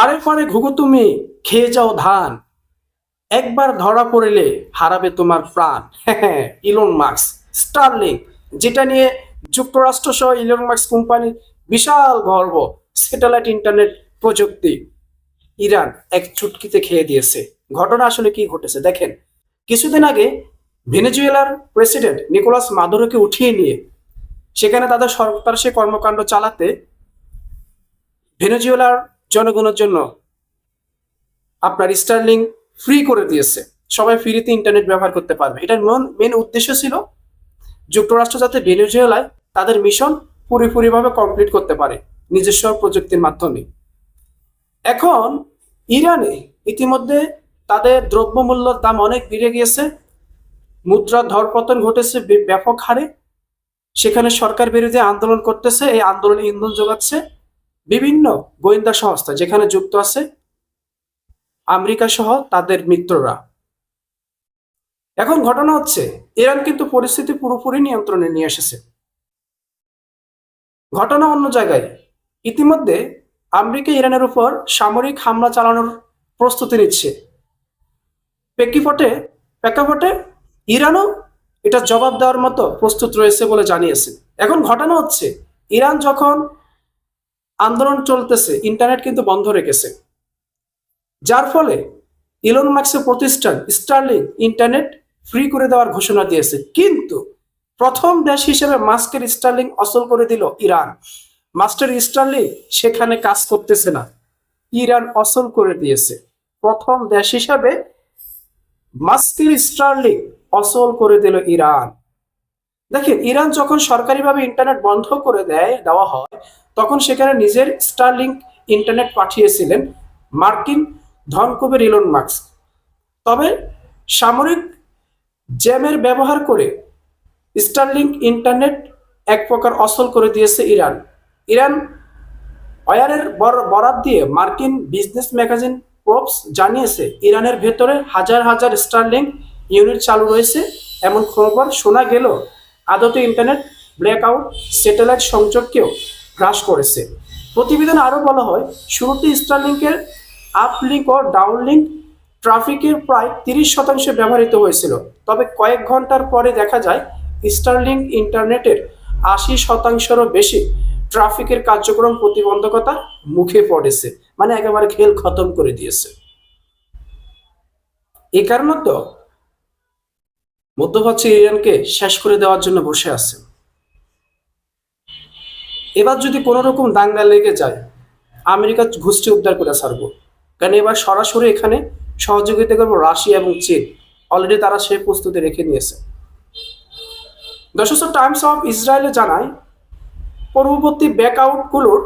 পারে পারে ঘুঘু তুমি, খেয়ে যাও ধান। একবার ধরা পড়লে হারাবে তোমার প্রাণ। ইলন মার্কস, স্টারলিং, যেটা নিয়ে যুক্তরাষ্ট্র সহ ইলন মার্কস কোম্পানির বিশাল গর্ব, স্যাটেলাইট ইন্টারনেট প্রযুক্তি। ইরান এক চুটকিতে খেয়ে দিয়েছে। ঘটনা আসলে কি ঘটেছে দেখেন। কিছুদিন আগে ভেনেজুয়েলার প্রেসিডেন্ট নিকোলাস মাদুরোকে উঠিয়ে নিয়ে, সেখানে তাদের সরকার সে কর্মকাণ্ড চালাতে ভেনেজুয়েলার জনগণের জন্য আপনার স্টারলিং ফ্রি করে দিয়েছে। সবাই ফ্রিতে ইন্টারনেট ব্যবহার করতে পারবে। এটার মেন মেন উদ্দেশ্য ছিল যুক্তরাষ্ট্র যাতে ভেনেজুয়েলায় তাদের মিশন পুরোপুরিভাবে কমপ্লিট করতে পারে নিজস্ব প্রযুক্তির মাধ্যমে। এখন ইরানে ইতিমধ্যে তাদের দ্রব্যমূল্যের দাম অনেক বেড়ে গিয়েছে। মুদ্রার ধরপতন ঘটেছে ব্যাপক হারে। সেখানে সরকার বিরোধী আন্দোলন করতেছে। এই আন্দোলনে ইন্ধন যোগাচ্ছে। বিভিন্ন গোয়েন্দা সংস্থা যেখানে যুক্ত আছে, আমেরিকা সহ তাদের মিত্ররা। এখন ঘটনা হচ্ছে, ইরান কিন্তু পরিস্থিতি পুরোপুরি নিয়ন্ত্রণে নিয়ে এসেছে। ঘটনা অন্য জায়গায়। ইতিমধ্যে আমেরিকা ইরানের উপর সামরিক হামলা চালানোর প্রস্তুতি নিচ্ছে। প্রেক্ষিপটে, প্রেক্ষাপটে ইরানও এটা জবাব দেওয়ার মতো প্রস্তুত রয়েছে বলে জানিয়েছে। এখন ঘটনা হচ্ছে, ইরান যখন আন্দোলন চলতেছে ইন্টারনেট কিন্তু বন্ধ রেখেছে যার ফলে ইলন মার্কসের প্রতিষ্ঠান স্টারলিং ইন্টারনেট ফ্রি করে দেওয়ার ঘোষণা দিয়েছে। কিন্তু প্রথম দেশ হিসেবে মাস্কের স্টারলিং অচল করে দিল ইরান। মাস্টার স্টারলিং সেখানে কাজ করতেছে না। ইরান অচল করে দিয়েছে। প্রথম দেশ হিসাবে মাস্কের স্টারলিং অচল করে দিল ইরান। দেখেন, ইরান যখন সরকারিভাবে ইন্টারনেট বন্ধ করে দেয়, দেওয়া হয় তখন সেখানে নিজের স্টারলিং ইন্টারনেট পাঠিয়েছিলেন মার্কিন ধনকুবের ইলন মার্কস তবে সামরিক জ্যামের ব্যবহার করে স্টারলিং ইন্টারনেট এক প্রকার অচল করে দিয়েছে ইরান। ইরান অয়ারের বর- বরাত দিয়ে মার্কিন বিজনেস ম্যাগাজিন প্রপস জানিয়েছে, ইরানের ভেতরে হাজার হাজার স্টারলিং ইউনিট চালু রয়েছে। এমন খবর শোনা গেল আদতে ইন্টারনেট ব্ল্যাকআউট স্যাটেলাইট সংযোগকেও হ্রাস করেছে। প্রতিবেদনে আরও বলা হয়, শুরুতে স্টারলিংকের আপলিঙ্ক ও ডাউনলিঙ্ক ট্রাফিকের প্রায় তিরিশ শতাংশ ব্যবহৃত হয়েছিল। তবে কয়েক ঘণ্টার পরে দেখা যায় স্টারলিং ইন্টারনেটের আশি শতাংশেরও বেশি ট্রাফিকের কার্যক্রম প্রতিবন্ধকতা মুখে পড়েছে মানে একেবারে খেল খতম করে দিয়েছে। এই কারণে তো মধ্যপ্রাচ্য ইরানকে শেষ করে দেওয়ার জন্য বসে আছে। এবার যদি কোনো রকম দাঙ্গা লেগে যায়, আমেরিকা ঘুষটি উদ্ধার করে ছাড়বো। কারণ এবার সরাসরি এখানে সহযোগিতা করব রাশিয়া এবং চীন। অলরেডি তারা সেই প্রস্তুতি রেখে নিয়েছে। দশশ টাইমস অফ ইসরায়েলে জানায় পূর্ববর্তী ব্যাকআউটগুলোর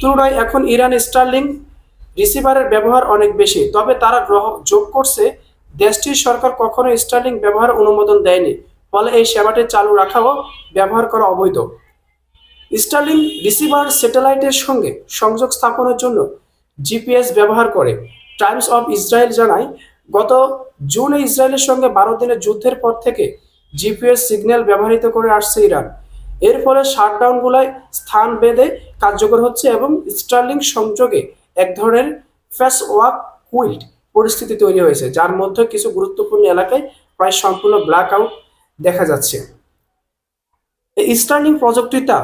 তুলনায় এখন ইরান স্টারলিং রিসিভারের ব্যবহার অনেক বেশি। তবে তারা গ্রহ যোগ করছে, দেশটির সরকার কখনো স্টারলিং ব্যবহার অনুমোদন দেয়নি। ফলে এই সেবাটি চালু রাখাও ব্যবহার করা অবৈধ। স্টারলিং রিসিভার স্যাটেলাইটের সঙ্গে সংযোগ স্থাপনের জন্য জিপিএস ব্যবহার করে। টাইমস অফ ইসরায়েল জানায়, গত জুনে ইসরায়েলের সঙ্গে বারো দিনের যুদ্ধের পর থেকে জিপিএস সিগন্যাল ব্যবহৃত করে আসছে ইরান। এর ফলে শাটডাউনগুলোয় স্থান বেঁধে কার্যকর হচ্ছে এবং স্টার্লিং সংযোগে এক ধরনের ফেস ওয়াক কুইল্ট পরিস্থিতি তৈরি হয়েছে, যার মধ্যে কিছু গুরুত্বপূর্ণ এলাকায় প্রায় সম্পূর্ণ ব্ল্যাক আউট দেখা যাচ্ছে। এই স্টার্লিং প্রযুক্তিটা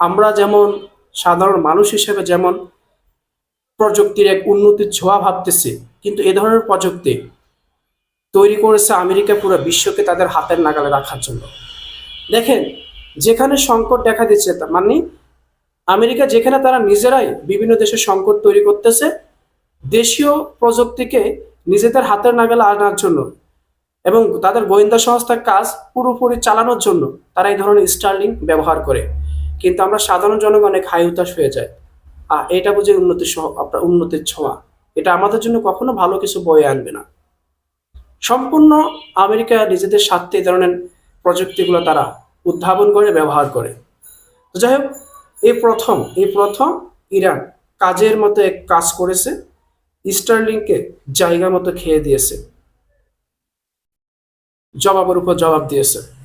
আমরা যেমন সাধারণ মানুষ হিসেবে যেমন প্রযুক্তির এক উন্নতির ছোঁয়া ভাবতেছি, কিন্তু এ ধরনের প্রযুক্তি তৈরি করেছে আমেরিকা পুরো বিশ্বকে তাদের হাতের নাগালে রাখার জন্য। দেখেন, যেখানে সংকট দেখা দিচ্ছে মানে আমেরিকা যেখানে তারা নিজেরাই বিভিন্ন দেশে সংকট তৈরি করতেছে, দেশীয় প্রযুক্তিকে নিজেদের হাতের নাগালে আনার জন্য এবং তাদের গোয়েন্দা সংস্থার কাজ পুরোপুরি চালানোর জন্য তারা এই ধরনের স্টার্লিং ব্যবহার করে। কিন্তু আমরা সাধারণ জনগণ অনেক হাই হতাশ হয়ে যায় আর এটা বুঝে উন্নতির সহ, আপনার উন্নতির ছোঁয়া। এটা আমাদের জন্য কখনো ভালো কিছু বয়ে আনবে না। সম্পূর্ণ আমেরিকা নিজেদের স্বার্থে এই ধরনের প্রযুক্তিগুলো তারা উদ্ভাবন করে, ব্যবহার করে। যাই হোক, এই প্রথম এই প্রথম ইরান কাজের মতো এক কাজ করেছে, স্টারলিংকে জায়গা মতো খেয়ে দিয়েছে। জবাবের উপর জবাব দিয়েছে।